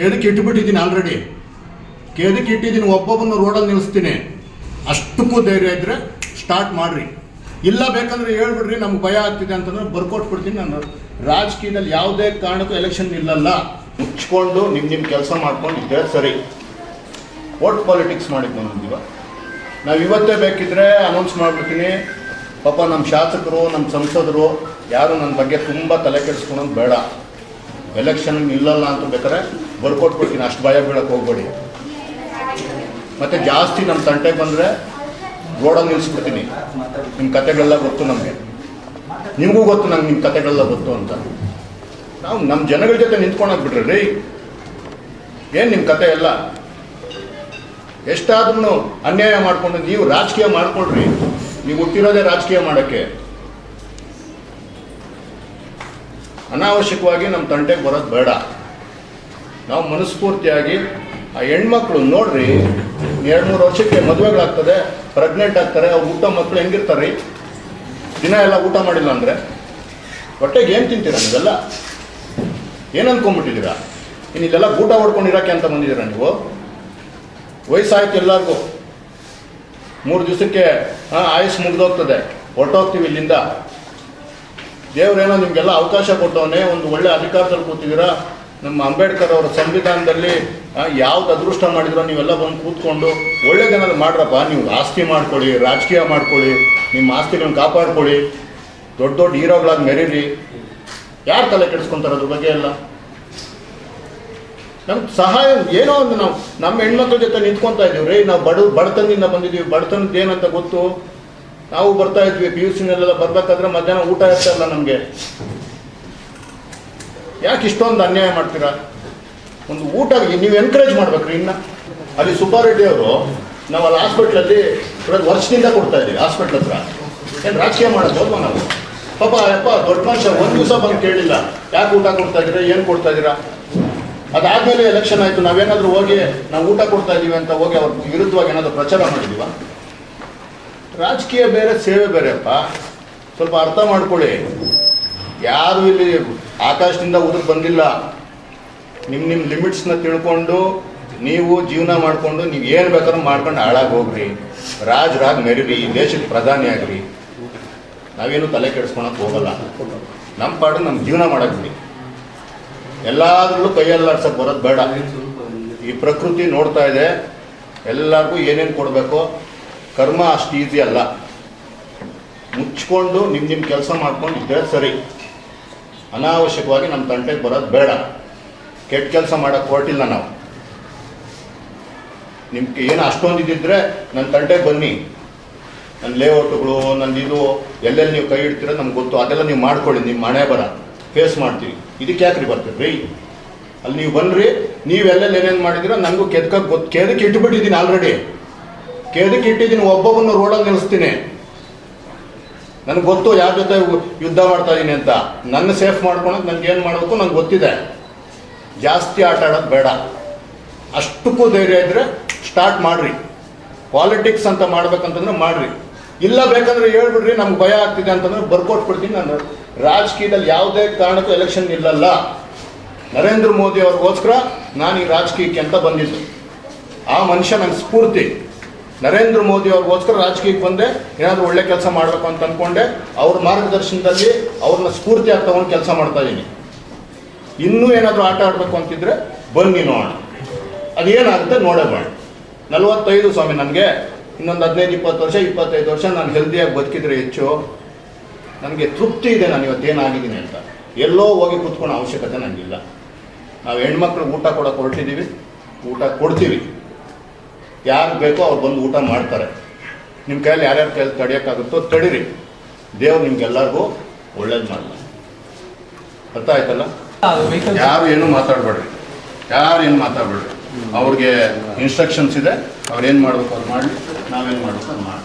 ಕೇದಕ್ಕೆ ಇಟ್ಬಿಟ್ಟಿದ್ದೀನಿ already ಕೇದಕ್ಕೆ ಇಟ್ಟಿದ್ದೀನಿ ಒಬ್ಬೊಬ್ಬನ ರೋಡಲ್ಲಿ ನಿಲ್ಲಿಸ್ತೀನಿ. ಅಷ್ಟಕ್ಕೂ ಧೈರ್ಯ ಇದ್ದರೆ ಸ್ಟಾರ್ಟ್ ಮಾಡಿರಿ. ಇಲ್ಲ ಬೇಕಂದ್ರೆ ಹೇಳ್ಬಿಡ್ರಿ, ನಮ್ಗೆ ಭಯ ಆಗ್ತಿದೆ ಅಂತಂದ್ರೆ ಬರ್ಕೊಟ್ಬಿಡ್ತೀನಿ ನಾನು. ರಾಜಕೀಯದಲ್ಲಿ ಯಾವುದೇ ಕಾರಣಕ್ಕೂ ಎಲೆಕ್ಷನ್ ಇಲ್ಲಲ್ಲ. ಮುಚ್ಕೊಂಡು ನಿಮ್ಮ ನಿಮ್ಮ ಕೆಲಸ ಮಾಡ್ಕೊಂಡು ಇದ್ದೇ ಸರಿ. ವೋಟ್ ಪಾಲಿಟಿಕ್ಸ್ ಮಾಡಿದ್ದು ಬಂದಿದ್ದೀವ ನಾವು ಇವತ್ತೇ ಬೇಕಿದ್ರೆ ಅನೌನ್ಸ್ ಮಾಡ್ಬಿಡ್ತೀನಿ. ಪಾಪ ನಮ್ಮ ಶಾಸಕರು ನಮ್ಮ ಸಂಸದರು, ಯಾರು ನನ್ನ ಬಗ್ಗೆ ತುಂಬ ತಲೆ ಕೆಡಿಸ್ಕೊಳೋದು ಬೇಡ. ಎಲೆಕ್ಷನ್ ಇಲ್ಲಲ್ಲ ಅಂತ ಬೇಕಾದ್ರೆ ಬರ್ಕೊಟ್ಬಿಡ್ತೀನಿ, ಅಷ್ಟು ಭಯ ಬೀಳಕ್ಕೆ ಹೋಗ್ಬೇಡಿ. ಮತ್ತು ಜಾಸ್ತಿ ನಮ್ಮ ತಂಟೆಗೆ ಬಂದರೆ ರೋಡಲ್ಲಿ ನಿಲ್ಲಿಸ್ಬಿಡ್ತೀನಿ ನಿಮ್ಮ ಕತೆಗಳೆಲ್ಲ ಗೊತ್ತು ನಮಗೆ. ನಿಮಗೂ ಗೊತ್ತು ನಂಗೆ ನಿಮ್ಮ ಕತೆಗಳೆಲ್ಲ ಗೊತ್ತು ಅಂತ. ನಾವು ನಮ್ಮ ಜನಗಳ ಜೊತೆ ನಿಂತ್ಕೊಂಡಾಗ ಬಿಡ್ರಿ, ರೀ. ಏನು ನಿಮ್ಮ ಕತೆ ಎಲ್ಲ? ಎಷ್ಟಾದ್ರೂ ಅನ್ಯಾಯ ಮಾಡಿಕೊಂಡು ನೀವು ರಾಜಕೀಯ ಮಾಡ್ಕೊಳ್ರಿ. ನೀವು ಹುಟ್ಟಿರೋದೇ ರಾಜಕೀಯ ಮಾಡೋಕ್ಕೆ. ಅನಾವಶ್ಯಕವಾಗಿ ನಮ್ಮ ತಂಟೆಗೆ ಬರೋದು ಬೇಡ. ನಾವು ಮನಸ್ಫೂರ್ತಿಯಾಗಿ ಆ ಹೆಣ್ಮಕ್ಳು ನೋಡ್ರಿ, ಎರಡು ಮೂರು ವರ್ಷಕ್ಕೆ ಮದುವೆಗಳಾಗ್ತದೆ ಪ್ರೆಗ್ನೆಂಟ್ ಆಗ್ತಾರೆ, ಅವ್ರು ಊಟ ಮಕ್ಕಳು ಹೆಂಗಿರ್ತಾರೆ ದಿನ ಎಲ್ಲ ಊಟ ಮಾಡಿಲ್ಲ ಅಂದರೆ? ಹೊಟ್ಟೆಗೆ ಏನು ತಿಂತೀರ ನೀವೆಲ್ಲ? ಏನು ಅಂದ್ಕೊಂಡ್ಬಿಟ್ಟಿದ್ದೀರಾ ಇನ್ನು ಇಲ್ಲೆಲ್ಲ ಊಟ ಹೊಡ್ಕೊಂಡಿರೋಕೆ ಅಂತ ಬಂದಿದ್ದೀರಾ ನೀವು? ವಯಸ್ಸಾಯ್ತು ಎಲ್ಲರಿಗೂ. ಮೂರು ದಿವಸಕ್ಕೆ ಆಯುಸ್ ಮುಗಿದೋಗ್ತದೆ. ಹೊರಟೋಗ್ತೀವಿ ಇಲ್ಲಿಂದ. ದೇವರೇನೋ ನಿಮಗೆಲ್ಲ ಅವಕಾಶ ಕೊಟ್ಟವನೇ, ಒಂದು ಒಳ್ಳೆ ಅಧಿಕಾರದಲ್ಲಿ ಕೂತಿದ್ದೀರಾ? ನಮ್ಮ ಅಂಬೇಡ್ಕರ್ ಅವರ ಸಂವಿಧಾನದಲ್ಲಿ ಯಾವ್ದು ಅದೃಷ್ಟ ಮಾಡಿದ್ರೋ ನೀವೆಲ್ಲ ಬಂದು ಕೂತ್ಕೊಂಡು ಒಳ್ಳೇದೇನಾದ್ರು ಮಾಡ್ರಪ್ಪ, ನೀವು ಆಸ್ತಿ ಮಾಡ್ಕೊಳ್ಳಿ, ರಾಜಕೀಯ ಮಾಡ್ಕೊಳ್ಳಿ, ನಿಮ್ಮ ಆಸ್ತಿಗಳನ್ನ ಕಾಪಾಡ್ಕೊಳ್ಳಿ, ದೊಡ್ಡ ದೊಡ್ಡ ಹೀರೋಗಳಾಗಿ ಮೆರೀರಿ. ಯಾರು ತಲೆ ಕೆಡಿಸ್ಕೊಂತಾರೆ ಅದ್ರ ಬಗ್ಗೆ ಎಲ್ಲ? ನಮ್ಮ ಸಹಾಯ, ಏನೋ ಒಂದು ನಾವು, ನಮ್ಮ ಹೆಣ್ಮಕ್ಳ ಜೊತೆ ನಿಂತ್ಕೊತಾ ಇದೀವಿ ರೀ, ನಾವು ಬಡ, ಬಡತನದಿಂದ ಬಂದಿದ್ದೀವಿ. ಬಡತನದ ಏನಂತ ಗೊತ್ತು? ನಾವು ಬರ್ತಾ ಇದ್ವಿ, ಪಿ ಯು ಸಿನಲ್ಲೆಲ್ಲ ಬರ್ಬೇಕಾದ್ರೆ ಮಧ್ಯಾಹ್ನ ಊಟ ಇರ್ತಾ ಇಲ್ಲ ನಮಗೆ. ಯಾಕೆ ಇಷ್ಟೊಂದು ಅನ್ಯಾಯ ಮಾಡ್ತೀರಾ? ಒಂದು ಊಟ ನೀವು ಎನ್ಕರೇಜ್ ಮಾಡ್ಬೇಕ್ರಿ ಇನ್ನ. ಅಲ್ಲಿ ಸುಬ್ಬಾರೆಡ್ಡಿ ಅವರು ನಾವು ಅಲ್ಲಿ ಹಾಸ್ಪಿಟ್ಲಲ್ಲಿ ವರ್ಷದಿಂದ ಕೊಡ್ತಾ ಇದ್ದೀವಿ ಹಾಸ್ಪಿಟ್ಲ್ ಹತ್ರ. ಏನು ರಾಜಕೀಯ ಮಾಡೋದು ನಾವು. ಪಾಪ, ಯಪ್ಪ, ದೊಡ್ಡ ಮನುಷ್ಯ ಒಂದು ದಿವಸ ಬಂದು ಕೇಳಿಲ್ಲ. ಯಾಕೆ ಊಟ ಕೊಡ್ತಾ ಇದ್ದೀರಾ, ಏನು ಕೊಡ್ತಾ ಇದ್ದೀರಾ? ಅದಾದಮೇಲೆ ಎಲೆಕ್ಷನ್ ಆಯಿತು, ನಾವೇನಾದರೂ ಹೋಗಿ ನಾವು ಊಟ ಕೊಡ್ತಾ ಇದ್ದೀವಿ ಅಂತ ಹೋಗಿ ಅವ್ರ ವಿರುದ್ಧವಾಗಿ ಏನಾದರೂ ಪ್ರಚಾರ ಮಾಡಿದೀವ ರಾಜಕೀಯ ಬೇರೆ, ಸೇವೆ ಬೇರೆಪ್ಪ ಸ್ವಲ್ಪ ಅರ್ಥ ಮಾಡ್ಕೊಳ್ಳಿ. ಯಾರು ಇಲ್ಲಿ ಆಕಾಶದಿಂದ ಉದುರು ಬಂದಿಲ್ಲ. ನಿಮ್ಮ ನಿಮ್ಮ ಲಿಮಿಟ್ಸ್ನ ತಿಳ್ಕೊಂಡು, ನೀವು ಜೀವನ ಮಾಡಿಕೊಂಡು, ನೀವು ಏನು ಬೇಕಾದ್ರೂ ಮಾಡ್ಕೊಂಡು ಹಾಳಾಗಿ ಹೋಗ್ರಿ. ರಾಜರಾಗಿ ಮೆರೀರಿ ಈ ದೇಶದ ಪ್ರಧಾನಿ ಆಗ್ರಿ. ನಾವೇನು ತಲೆ ಕೆಡಿಸ್ಕೊಳಕ್ಕೆ ಹೋಗಲ್ಲ. ನಮ್ಮ ಪಾಡು ನಮ್ಮ ಜೀವನ ಬಿಡಿ. ಎಲ್ಲಾದ್ರಲ್ಲೂ ಕೈಯಲ್ಲಾಡ್ಸಕ್ಕೆ ಬರೋದು ಬೇಡ. ಈ ಪ್ರಕೃತಿ ನೋಡ್ತಾ ಇದೆ. ಎಲ್ಲರಿಗೂ ಏನೇನು ಕೊಡಬೇಕು, ಕರ್ಮ ಅಷ್ಟು ಈಸಿ ಅಲ್ಲ. ಮುಚ್ಕೊಂಡು ನಿಮ್ಮ ನಿಮ್ಮ ಕೆಲಸ ಮಾಡ್ಕೊಂಡು ಇದ್ದರೆ ಸರಿ. ಅನಾವಶ್ಯಕವಾಗಿ ನಮ್ಮ ತಂಟೆಗೆ ಬರೋದು ಬೇಡ. ಕೆಟ್ಟ ಕೆಲಸ ಮಾಡೋಕ್ಕೆ ಹೊರಟಿಲ್ಲ ನಾವು. ನಿಮ್ಗೆ ಏನು ಅಷ್ಟೊಂದು ಇದ್ದಿದ್ರೆ ನನ್ನ ತಂಟೆಗೆ ಬನ್ನಿ. ನನ್ನ ಲೇಔಟ್ಗಳು ನನ್ನ ಇದು, ಎಲ್ಲೆಲ್ಲಿ ನೀವು ಕೈ ಇಡ್ತೀರೋ ನಮ್ಗೆ ಗೊತ್ತು. ಅದೆಲ್ಲ ನೀವು ಮಾಡ್ಕೊಳ್ಳಿ ನಿಮ್ಮ ಮನೆ ಬರ. ಫೇಸ್ ಮಾಡ್ತೀವಿ. ಇದಕ್ಕೆ ಯಾಕ್ರಿ ಬರ್ತೀರಿ? ರೀ ಅಲ್ಲಿ ನೀವು ಬನ್ನಿರಿ ನೀವೆಲ್ಲೆಲ್ಲಿ ಏನೇನು ಮಾಡಿದ್ದೀರೋ ನನಗೂ ಕೆದಕ್ಕೆ ಗೊತ್ತು ಕೆದಕ್ಕೆ ಇಟ್ಬಿಟ್ಟಿದ್ದೀನಿ ಆಲ್ರೆಡಿ ಕೆದಕ್ಕೆ ಇಟ್ಟಿದ್ದೀನಿ, ಒಬ್ಬೊಬ್ಬನ ರೋಡಲ್ಲಿ ನಿಲ್ಲಿಸ್ತೀನಿ ನನಗೆ ಗೊತ್ತು ಯಾರ ಜೊತೆ ಯುದ್ಧ ಮಾಡ್ತಾ ಇದ್ದೀನಿ ಅಂತ. ನನ್ನ ಸೇಫ್ ಮಾಡ್ಕೊಳಕ್ಕೆ ನನಗೆ ಏನು ಮಾಡಬೇಕು ನಂಗೆ ಗೊತ್ತಿದೆ. ಜಾಸ್ತಿ ಆಟ ಆಡೋದು ಬೇಡ. ಅಷ್ಟಕ್ಕೂ ಧೈರ್ಯ ಇದ್ದರೆ ಸ್ಟಾರ್ಟ್ ಮಾಡಿರಿ. ಪಾಲಿಟಿಕ್ಸ್ ಅಂತ ಮಾಡ್ಬೇಕಂತಂದ್ರೆ ಮಾಡಿರಿ. ಇಲ್ಲ ಬೇಕಂದ್ರೆ ಹೇಳ್ಬಿಡ್ರಿ, ನಮ್ಗೆ ಭಯ ಆಗ್ತಿದೆ ಅಂತಂದ್ರೆ ಬರ್ಕೊಟ್ಬಿಡ್ತೀನಿ ನಾನು. ರಾಜಕೀಯದಲ್ಲಿ ಯಾವುದೇ ಕಾರಣಕ್ಕೂ ಎಲೆಕ್ಷನ್ ಇಲ್ಲಲ್ಲ. ನರೇಂದ್ರ ಮೋದಿ ಅವ್ರಿಗೋಸ್ಕರ ನಾನು ಈ ರಾಜಕೀಯಕ್ಕೆ ಅಂತ ಬಂದಿದ್ದು. ಆ ಮನುಷ್ಯ ನನಗೆ ಸ್ಫೂರ್ತಿ. ನರೇಂದ್ರ ಮೋದಿ ಅವ್ರಿಗೋಸ್ಕರ ರಾಜಕೀಯಕ್ಕೆ ಬಂದೆ, ಏನಾದರೂ ಒಳ್ಳೆ ಕೆಲಸ ಮಾಡಬೇಕು ಅಂತ ಅಂದ್ಕೊಂಡೆ ಅವ್ರ ಮಾರ್ಗದರ್ಶನದಲ್ಲಿ ಅವ್ರನ್ನ ಸ್ಫೂರ್ತಿಯಾಗಿ ತಗೊಂಡು ಕೆಲಸ ಮಾಡ್ತಾ ಇದ್ದೀನಿ ಇನ್ನೂ ಏನಾದರೂ ಆಟ ಆಡಬೇಕು ಅಂತಿದ್ರೆ ಬನ್ನಿ ನೋಡೋಣ. ಅದೇನಾಗುತ್ತೆ ನೋಡೇ ಮಾಡಿ ನಲವತ್ತೈದು ಸ್ವಾಮಿ, ನನಗೆ ಇನ್ನೊಂದು ಹದಿನೈದು, ಇಪ್ಪತ್ತು ವರ್ಷ, ಇಪ್ಪತ್ತೈದು ವರ್ಷ ನಾನು ಹೆಲ್ದಿಯಾಗಿ ಬದುಕಿದ್ರೆ ಹೆಚ್ಚು. ನನಗೆ ತೃಪ್ತಿ ಇದೆ ನಾನು ಇವತ್ತೇನಾಗಿದ್ದೀನಿ ಅಂತ. ಎಲ್ಲೋ ಹೋಗಿ ಕೂತ್ಕೊಳ್ಳೋ ಅವಶ್ಯಕತೆ ನನಗಿಲ್ಲ ನಾವು ಹೆಣ್ಮಕ್ಳಿಗೆ ಊಟ ಕೊಡೋಕೆ ಹೊರಟಿದ್ದೀವಿ ಊಟ ಕೊಡ್ತೀವಿ. ಯಾರು ಬೇಕೋ ಅವ್ರು ಬಂದು ಊಟ ಮಾಡ್ತಾರೆ. ನಿಮ್ಮ ಕೈಯಲ್ಲಿ ಯಾರ್ಯಾರು ಕೈಯಲ್ಲಿ ತಡೆಯೋಕ್ಕಾಗುತ್ತೋ ತಡೀರಿ. ದೇವ್ರು ನಿಮ್ಗೆಲ್ಲರಿಗೂ ಒಳ್ಳೇದು ಮಾಡಲ್ಲ ಅರ್ಥ ಯಾರು ಏನು ಮಾತಾಡಬೇಡ್ರಿ. ಯಾರು ಏನು ಮಾತಾಡಬೇಡ್ರಿ. ಅವ್ರಿಗೆ ಇನ್ಸ್ಟ್ರಕ್ಷನ್ಸ್ ಇದೆ. ಅವ್ರು ಏನು ಮಾಡ್ಬೇಕು ಅವ್ರು ಮಾಡಲಿ. ನಾವೇನು ಮಾಡ್ಬೇಕು ಅದು ಮಾಡಿ